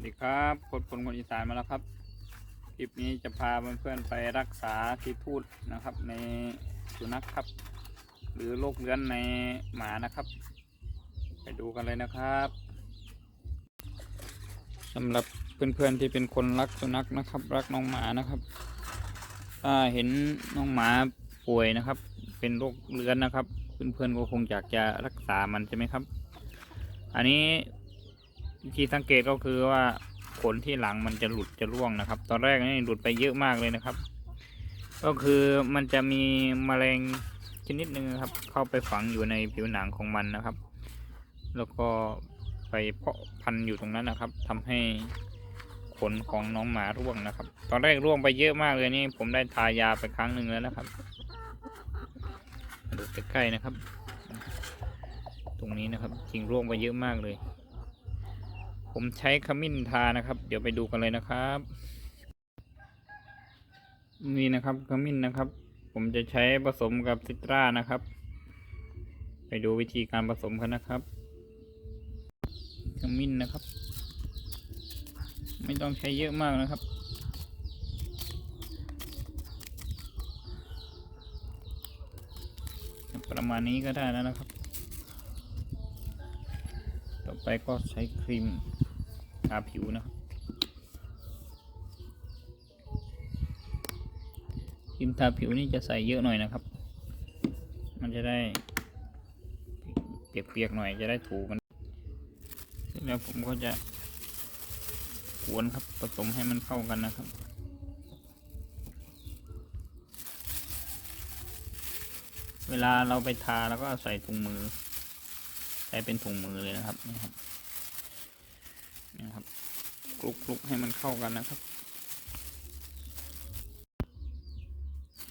สวัสดีครับคนคนคนอีสานมาแล้วครับ คลิปนี้จะพาเพื่อนๆไปรักษาที่ทูตนะครับ ในสุนัขครับ หรือโรคเลื้อนในหมานะครับ ไปดูกันเลยนะครับสำหรับเพื่อนๆที่เป็นคนรักสุนัขนะครับ รักน้องหมานะครับถ้าเห็นน้องหมาป่วยนะครับ เป็นโรคเลื้อนนะครับ เพื่อนๆก็คงอยากจะรักษามันใช่ไหมครับ อันนี้ วิธีสังเกตก็คือว่าขนที่หลังมันจะหลุดจะร่วงนะครับ ตอนแรกนี่หลุดไปเยอะมากเลยนะครับ ก็คือมันจะมีมแมลงชนิดหนึ่งนะครับ เข้าไปฝังอยู่ในผิวหนังของมันนะครับ แล้วก็ไปเพาะพันธุ์อยู่ตรงนั้นนะครับทำให้ขนของน้องหมาร่วงนะครับ ตอนแรกร่วงไปเยอะมากเลยนี่ผมได้ทายาไปครั้งหนึ่งแล้วนะครับดูใกล้ๆนะครับ ตรงนี้นะครับจริงร่วงไปเยอะมากเลย ผมใช้ขมิ้นทานะครับ เดี๋ยวไปดูกันเลยนะครับ นี่นะครับขมิ้นนะครับ ผมจะใช้ผสมกับซิตรานะครับ ไปดูวิธีการผสมกันนะครับขมิ้นนะครับ ไม่ต้องใช้เยอะมากนะครับประมาณนี้ก็ได้แล้วนะครับ ไปก็ใช้ครีมทาผิวนะครับครีมทาผิวนี่จะใส่เยอะหน่อยนะครับ มันจะได้เปียกๆหน่อยจะได้ถูกันเสร็จแล้วผมก็จะกวนครับผสมให้มันเข้ากันนะครับเวลาเราไปทาแล้วก็ใส่ถุงมือ ใช้เป็นถุงมือเลยนะครับนี่ครับนี่ครับคลุกคลุกให้มันเข้ากันนะครับ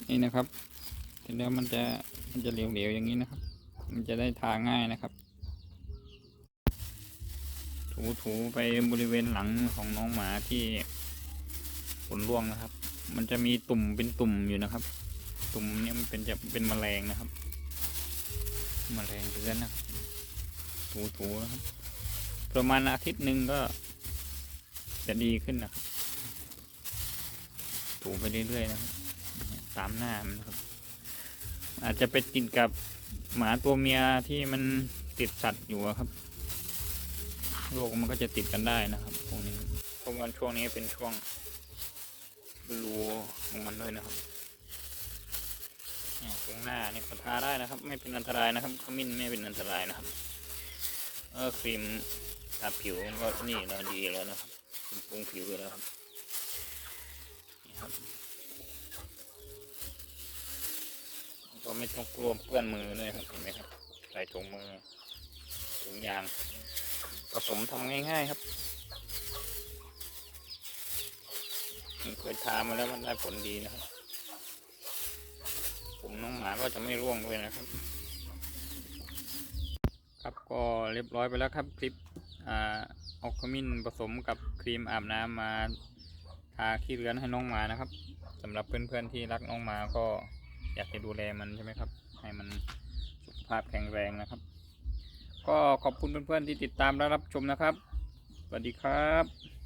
นี่นะครับเสร็จแล้วมันจะมันจะเหลวๆอย่างนี้นะครับ มันจะได้ทาง่ายนะครับ ถูๆไปบริเวณหลังของน้องหมาที่ขนร่วงนะครับ มันจะมีตุ่มเป็นตุ่มอยู่นะครับ ตุ่มเนี่ยมันเป็นจะเป็นแมลงนะครับ แมลงเรื้อนนะครับ ถูๆนะครับ ประมาณอาทิตย์หนึ่งก็ จะดีขึ้นนะครับ ถูไปเรื่อยๆนะครับ ตามหน้ามันนะครับ อาจจะไปติดกับหมาตัวเมียที่มันติดสัตว์อยู่ครับโรคมันก็จะติดกันได้นะครับพวกนี้เพราะว่าช่วงนี้เป็นช่วงรูของมันด้วยนะครับตรงหน้าเนี่ยก็ทาได้นะครับ ไม่เป็นอันตรายนะครับขมิ้นไม่เป็นอันตรายนะครับ เออครีมทาผิวก็นี่แล้วดีแล้วนะครับปรุงผิวแล้วครับนี่ครับก็ไม่ต้องกลัวเปื้อนมือเลยครับเห็นไหมครับ ใส่ถุงมือถุงยางผสมทำง่าย ๆครับเคยทามาแล้วมันได้ผลดีนะครับ ผมน้องหมาก็จะไม่ร่วงด้วยนะครับ ครับก็เรียบร้อยไปแล้วครับคลิปอ่าออกขมิ้นผสมกับครีมอาบน้ำมาทาขี้เรือนให้น้องหมานะครับสำหรับเพื่อนๆที่รักน้องหมาก็อยากจะดูแลมันใช่ไหมครับ ให้มันสุขภาพแข็งแรงนะครับ ก็ขอบคุณเพื่อนๆที่ติดตามและรับชมนะครับสวัสดีครับ